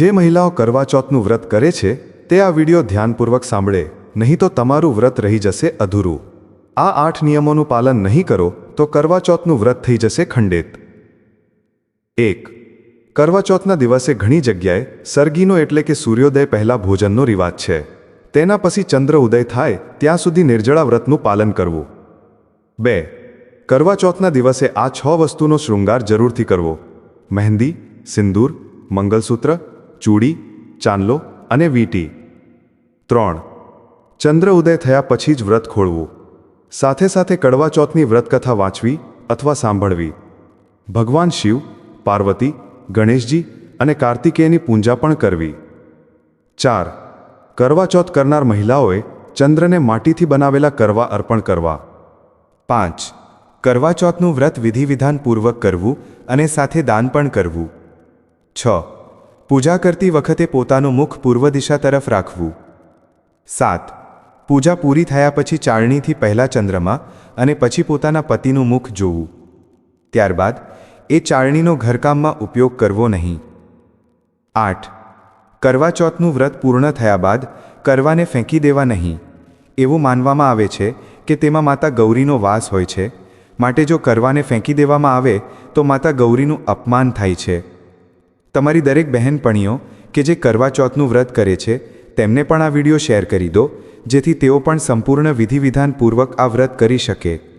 જે મહિલાઓ કરવા ચોથનું વ્રત કરે છે, તે આ વીડિયો ધ્યાનપૂર્વક સાંભળે, નહીં તો તમારું વ્રત રહી જશે અધૂરું. આ આઠ નિયમોનું પાલન નહીં કરો, તો કરવા ચોથનું વ્રત થઈ જશે ખંડિત. એક. કરવા ચોથના દિવસે ઘણી જગ્યાએ સરગીનો એટલે કે સૂર્યોદય પહેલાં ભોજનનો રિવાજ છે. તેના પછી ચંદ્ર ઉદય થાય, ત્યાં સુધી નિર્જળા વ્રતનું પાલન કરવું. બે. કરવા ચોથના દિવસે આ છ વસ્તુનો શૃંગાર જરૂરથી કરવો. મહેંદી, સિંદૂર, મંગલસૂત્ર ચૂડી, ચાંદલો અને વીંટી. ત્રણ. ચંદ્ર ઉદય થયા પછી જ વ્રત ખોળવું. સાથે સાથે કડવા ચોથની વ્રતકથા વાંચવી અથવા સાંભળવી. ભગવાન શિવ, પાર્વતી, ગણેશજી અને કાર્તિકેયની પૂજા પણ કરવી. ચાર. કરવા ચોથ કરનાર મહિલાઓએ ચંદ્રને માટીથી બનાવેલા કરવા અર્પણ કરવા. પાંચ. કરવા ચોથનું વ્રત વિધિવિધાનપૂર્વક કરવું અને સાથે દાન પણ કરવું. છ. પૂજા કરતી વખતે પોતાનું મુખ પૂર્વ દિશા તરફ રાખવું. સાત. પૂજા પૂરી થયા પછી ચાળણીથી પહેલા ચંદ્રમા અને પછી પોતાના પતિનું મુખ જોવું. ત્યારબાદ એ ચાળણીનો ઘરકામમાં ઉપયોગ કરવો નહીં. આઠ. કરવા ચોથનું વ્રત પૂર્ણ થયા બાદ કરવાને ફેંકી દેવા નહીં. એવું માનવામાં આવે છે કે તેમાં માતા ગૌરીનો વાસ હોય છે. માટે જો કરવાને ફેંકી દેવામાં આવે તો માતા ગૌરીનું અપમાન થાય છે. તમારી દરેક બહેનપણીઓ કે જે કરવા ચોથનું વ્રત કરે છે, તેમને પણ આ વીડિયો શેર કરી દો, જેથી તેઓ પણ સંપૂર્ણ વિધિવિધાનપૂર્વક આ વ્રત કરી શકે.